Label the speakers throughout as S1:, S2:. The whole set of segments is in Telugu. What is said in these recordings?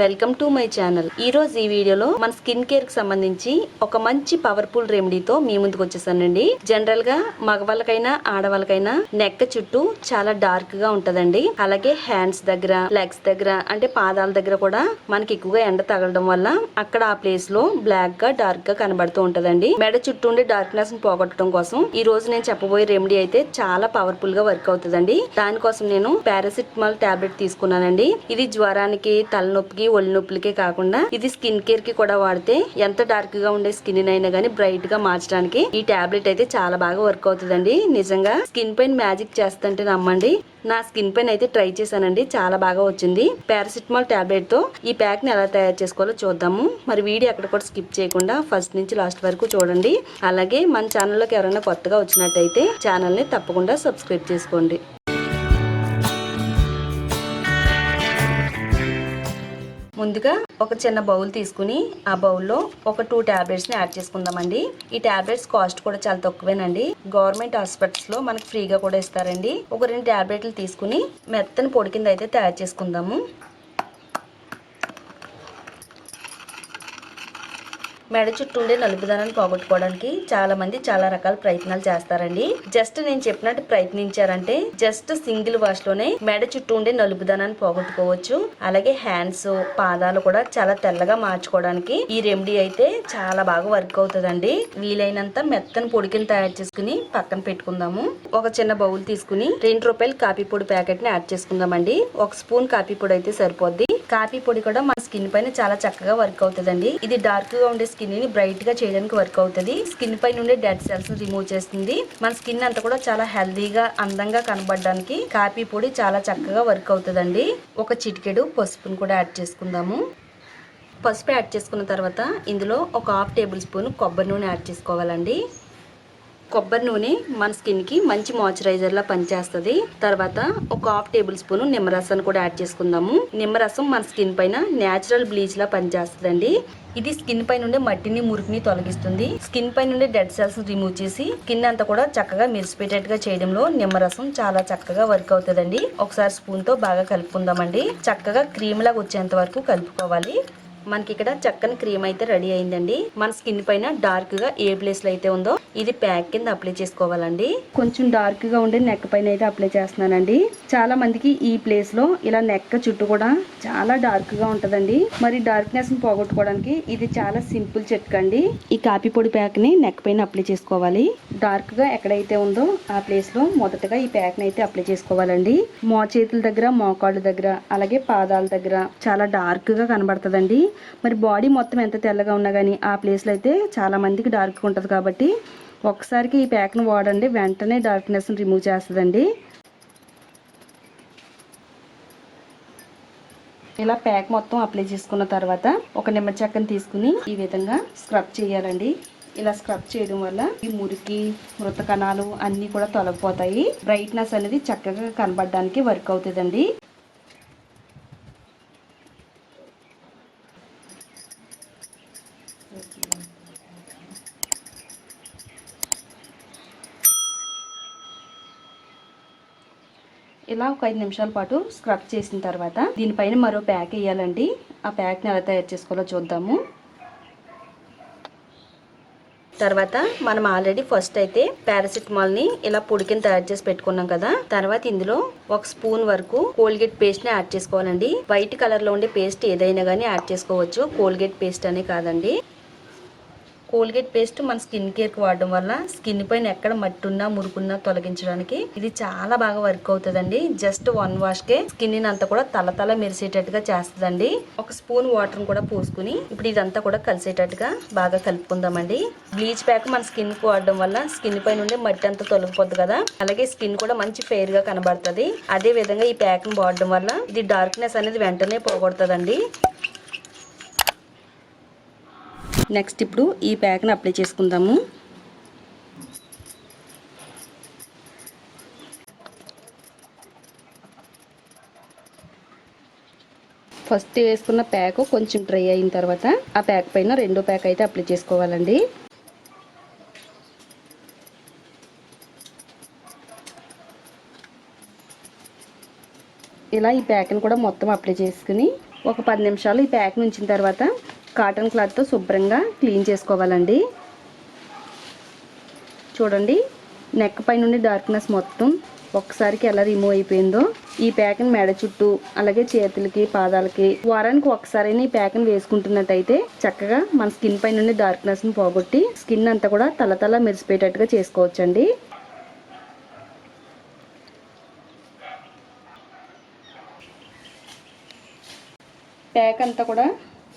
S1: Welcome to my channel. ఈ రోజు ఈ వీడియోలో మన స్కిన్ కేర్కి సంబంధించి ఒక మంచి పవర్ఫుల్ రెమెడీతో మీ ముందుకు వచ్చేసానండి. జనరల్గా మగవాళ్ళకైనా ఆడవాళ్ళకైనా నెక్ చుట్టూ చాలా డార్క్గా ఉంటదండి. అలాగే హ్యాండ్స్ దగ్గర లెగ్స్ దగ్గర అంటే పాదాల దగ్గర కూడా మనకి ఎక్కువగా ఎండ తగలడం వల్ల అక్కడ ఆ ప్లేస్లో బ్లాక్గా డార్క్గా కనబడుతూ ఉంటదండి. మెడ చుట్టూ ఉండే డార్క్నెస్ని పోగొట్టడం కోసం ఈ రోజు నేను చెప్పబోయే రెమెడీ అయితే చాలా పవర్ఫుల్గా వర్క్ అవుతుందండి. దానికోసం నేను పారాసిటమాల్ టాబ్లెట్ తీసుకున్నానండి. ఇది జ్వరానికి తలనొప్పికి ఒళ్ళు నొప్పులకే కాకుండా ఇది స్కిన్ కేర్కి కూడా వాడితే ఎంత డార్క్గా ఉండే స్కిన్ అయినా గానీ బ్రైట్గా మార్చడానికి ఈ టాబ్లెట్ అయితే చాలా బాగా వర్క్ అవుతుందండి. నిజంగా స్కిన్ పైన మ్యాజిక్ చేస్తుంటే నమ్మండి. నా స్కిన్ పైన అయితే ట్రై చేశానండి. చాలా బాగా వచ్చింది. పారాసిటమాల్ టాబ్లెట్తో ఈ ప్యాక్ని ఎలా తయారు చేసుకోవాలో చూద్దాము. మరి వీడియో అక్కడ కూడా స్కిప్ చేయకుండా ఫస్ట్ నుంచి లాస్ట్ వరకు చూడండి. అలాగే మన ఛానల్లోకి ఎవరైనా కొత్తగా వచ్చినట్టయితే ఛానల్ని తప్పకుండా సబ్స్క్రైబ్ చేసుకోండి. ముందుగా ఒక చిన్న బౌల్ తీసుకుని ఆ బౌల్లో ఒక టూ టాబ్లెట్స్ని యాడ్ చేసుకుందామండి. ఈ టాబ్లెట్స్ కాస్ట్ కూడా చాలా తక్కువేనండి. గవర్నమెంట్ హాస్పిటల్స్లో మనకి ఫ్రీగా కూడా ఇస్తారండి. ఒక రెండు టాబ్లెట్లు తీసుకుని మెత్తని పొడి కింద అయితే తయారు చేసుకుందాము. మెడ చుట్టూ ఉండే నలుపుదనాన్ని పోగొట్టుకోవడానికి చాలా మంది చాలా రకాల ప్రయత్నాలు చేస్తారండి. జస్ట్ నేను చెప్పినట్టు ప్రయత్నించారంటే జస్ట్ సింగిల్ వాష్లోనే మెడ చుట్టూ ఉండే నలుపుదనాన్ని పోగొట్టుకోవచ్చు. అలాగే హ్యాండ్స్ పాదాలు కూడా చాలా తెల్లగా మార్చుకోవడానికి ఈ రెమెడీ అయితే చాలా బాగా వర్క్ అవుతుందండి. వీలైనంత మెత్తని పొడికిని తయారు చేసుకుని పక్కన పెట్టుకుందాము. ఒక చిన్న బౌల్ తీసుకుని రెండు రూపాయలు కాఫీ పొడి ప్యాకెట్ని యాడ్ చేసుకుందామండి. ఒక స్పూన్ కాఫీ పొడి అయితే సరిపోద్ది. కాఫీ పొడి కూడా మన స్కిన్ పైన చాలా చక్కగా వర్క్ అవుతుందండి. ఇది డార్క్గా ఉండే స్కిన్ స్కిన్ని బ్రైట్గా చేయడానికి వర్క్ అవుతుంది. స్కిన్ పైన ఉండే డెడ్ సెల్స్ రిమూవ్ చేస్తుంది. మన స్కిన్ అంతా కూడా చాలా హెల్దీగా అందంగా కనబడడానికి కాఫీ పొడి చాలా చక్కగా వర్క్ అవుతుందండి. ఒక చిటికెడు పసుపును కూడా యాడ్ చేసుకుందాము. పసుపు యాడ్ చేసుకున్న తర్వాత ఇందులో ఒక హాఫ్ టేబుల్ స్పూన్ కొబ్బరి నూనె యాడ్ చేసుకోవాలండి. కొబ్బరి నూనె మన స్కిన్కి మంచి మాయిశ్చరైజర్లా పనిచేస్తుంది. తర్వాత ఒక హాఫ్ టేబుల్ స్పూన్ నిమ్మరసాన్ని కూడా యాడ్ చేసుకుందాము. నిమ్మరసం మన స్కిన్ పైన న్యాచురల్ బ్లీచ్ లా పనిచేస్తుందండి. ఇది స్కిన్ పై నుండి మట్టిని మురికిని తొలగిస్తుంది. స్కిన్ పై నుండి డెడ్ సెల్స్ రిమూవ్ చేసి స్కిన్ అంతా కూడా చక్కగా మెరిసిపోయేటట్టుగా చేయడంలో నిమ్మరసం చాలా చక్కగా వర్క్ అవుతుందండి. ఒకసారి స్పూన్తో బాగా కలుపుకుందామండి. చక్కగా క్రీమ్ లాగా వచ్చేంత వరకు కలుపుకోవాలి. మనకి ఇక్కడ చక్కని క్రీమ్ అయితే రెడీ అయిందండి. మన స్కిన్ పైన డార్క్గా ఏ ప్లేస్లో అయితే ఉందో ఇది ప్యాక్ కింద అప్లై చేసుకోవాలండి. కొంచెం డార్క్గా ఉండే నెక్ పైన అయితే అప్లై చేస్తున్నానండి. చాలా మందికి ఈ ప్లేస్లో ఇలా నెక్ చుట్టూ కూడా చాలా డార్క్గా ఉంటదండి. మరి డార్క్నెస్ని పోగొట్టుకోవడానికి ఇది చాలా సింపుల్ చిట్కండి. ఈ కాపీ పొడి ప్యాక్ని నెక్ పైన అప్లై చేసుకోవాలి. డార్క్గా ఎక్కడైతే ఉందో ఆ ప్లేస్లో మొదటగా ఈ ప్యాక్ని అయితే అప్లై చేసుకోవాలండి. మో చేతుల దగ్గర మోకాళ్ళ దగ్గర అలాగే పాదాల దగ్గర చాలా డార్క్గా కనబడుతుందండి. మరి బాడీ మొత్తం ఎంత తెల్లగా ఉన్నా కానీ ఆ ప్లేస్లో అయితే చాలా మందికి ఉంటుంది కాబట్టి ఒకసారికి ఈ ప్యాక్ను వాడండి. వెంటనే డార్క్నెస్ని రిమూవ్ చేస్తుందండి. ఇలా ప్యాక్ మొత్తం అప్లై చేసుకున్న తర్వాత ఒక నిమ్మచెక్కను తీసుకుని ఈ విధంగా స్క్రబ్ చేయాలండి. ఇలా స్క్రబ్ చేయడం వల్ల ఈ మురికి మృత కణాలు అన్నీ కూడా తొలగిపోతాయి. బ్రైట్నెస్ అనేది చక్కగా కనబడడానికి వర్క్ అవుతుందండి. ఇలా ఒక ఐదు నిమిషాల పాటు స్క్రబ్ చేసిన తర్వాత దీనిపైన మరో ప్యాక్ వేయాలండి. ఆ ప్యాక్ని ఎలా తయారు చేసుకోవాలో చూద్దాము. తర్వాత మనం ఆల్రెడీ ఫస్ట్ అయితే పారాసిటమాల్ని ఇలా పొడికిని తయారు చేసి పెట్టుకున్నాం కదా. తర్వాత ఇందులో ఒక స్పూన్ వరకు కోల్గేట్ పేస్ట్ని యాడ్ చేసుకోవాలండి. వైట్ కలర్లో ఉండే పేస్ట్ ఏదైనా కానీ యాడ్ చేసుకోవచ్చు. కోల్గేట్ పేస్ట్ అనే కాదండి. కోల్గేట్ పేస్ట్ మన స్కిన్ కేర్కి వాడడం వల్ల స్కిన్ పైన ఎక్కడ మట్టి ఉన్నా మురుకున్నా తొలగించడానికి ఇది చాలా బాగా వర్క్ అవుతుందండి. జస్ట్ వన్ వాష్ కే స్కిన్ అంతా కూడా తల తల మెరిసేటట్టుగా చేస్తుందండి. ఒక స్పూన్ వాటర్ కూడా పోసుకుని ఇప్పుడు ఇదంతా కూడా కలిసేటట్టుగా బాగా కలుపుకుందామండి. బ్లీచ్ ప్యాక్ మన స్కిన్కు వాడడం వల్ల స్కిన్ పైన ఉండే మట్టి అంతా తొలగిపోద్ది కదా. అలాగే స్కిన్ కూడా మంచి ఫెయిర్గా కనబడుతుంది. అదే విధంగా ఈ ప్యాక్ని వాడడం వల్ల ఇది డార్క్నెస్ అనేది వెంటనే పోగొడుతుందండి. నెక్స్ట్ ఇప్పుడు ఈ ప్యాక్ని అప్లై చేసుకుందాము. ఫస్ట్ వేసుకున్న ప్యాక్ కొంచెం డ్రై అయిన తర్వాత ఆ ప్యాక్ పైన రెండో ప్యాక్ అయితే అప్లై చేసుకోవాలండి. ఇలా ఈ ప్యాక్ని కూడా మొత్తం అప్లై చేసుకుని ఒక పది నిమిషాలు ఈ ప్యాక్ ఉంచిన తర్వాత కాటన్ క్లాత్తో శుభ్రంగా క్లీన్ చేసుకోవాలండి. చూడండి నెక్ పైనుండి డార్క్నెస్ మొత్తం ఒక్కసారికి ఎలా రిమూవ్ అయిపోయిందో ఈ ప్యాక్ని మెడ చుట్టూ అలాగే చేతులకి పాదాలకి వారానికి ఒకసారి ఈ ప్యాక్ని వేసుకుంటున్నట్టయితే చక్కగా మన స్కిన్ పై నుండి డార్క్నెస్ని పోగొట్టి స్కిన్ అంతా కూడా తలతల మెరిసిపోయేటట్టుగా చేసుకోవచ్చండి. ప్యాక్ అంతా కూడా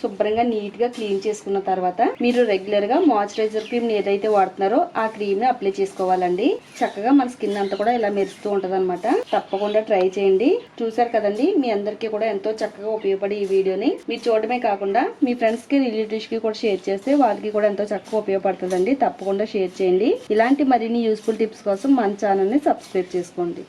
S1: శుభ్రంగా నీట్గా క్లీన్ చేసుకున్న తర్వాత మీరు రెగ్యులర్గా మాయిశ్చరైజర్ క్రీమ్ ఏదైతే వాడుతున్నారో ఆ క్రీమ్ని అప్లై చేసుకోవాలండి. చక్కగా మన స్కిన్ అంతా కూడా ఇలా మెరుస్తూ ఉంటుంది తప్పకుండా ట్రై చేయండి. చూసారు కదండి మీ అందరికీ కూడా ఎంతో చక్కగా ఉపయోగపడే ఈ వీడియోని. మీరు చూడడమే కాకుండా మీ ఫ్రెండ్స్కి రిలేటివ్స్కి కూడా షేర్ చేస్తే వాళ్ళకి కూడా ఎంతో చక్కగా ఉపయోగపడుతుందండి. తప్పకుండా షేర్ చేయండి. ఇలాంటి మరిన్ని యూస్ఫుల్ టిప్స్ కోసం మన ఛానల్ని సబ్స్క్రైబ్ చేసుకోండి.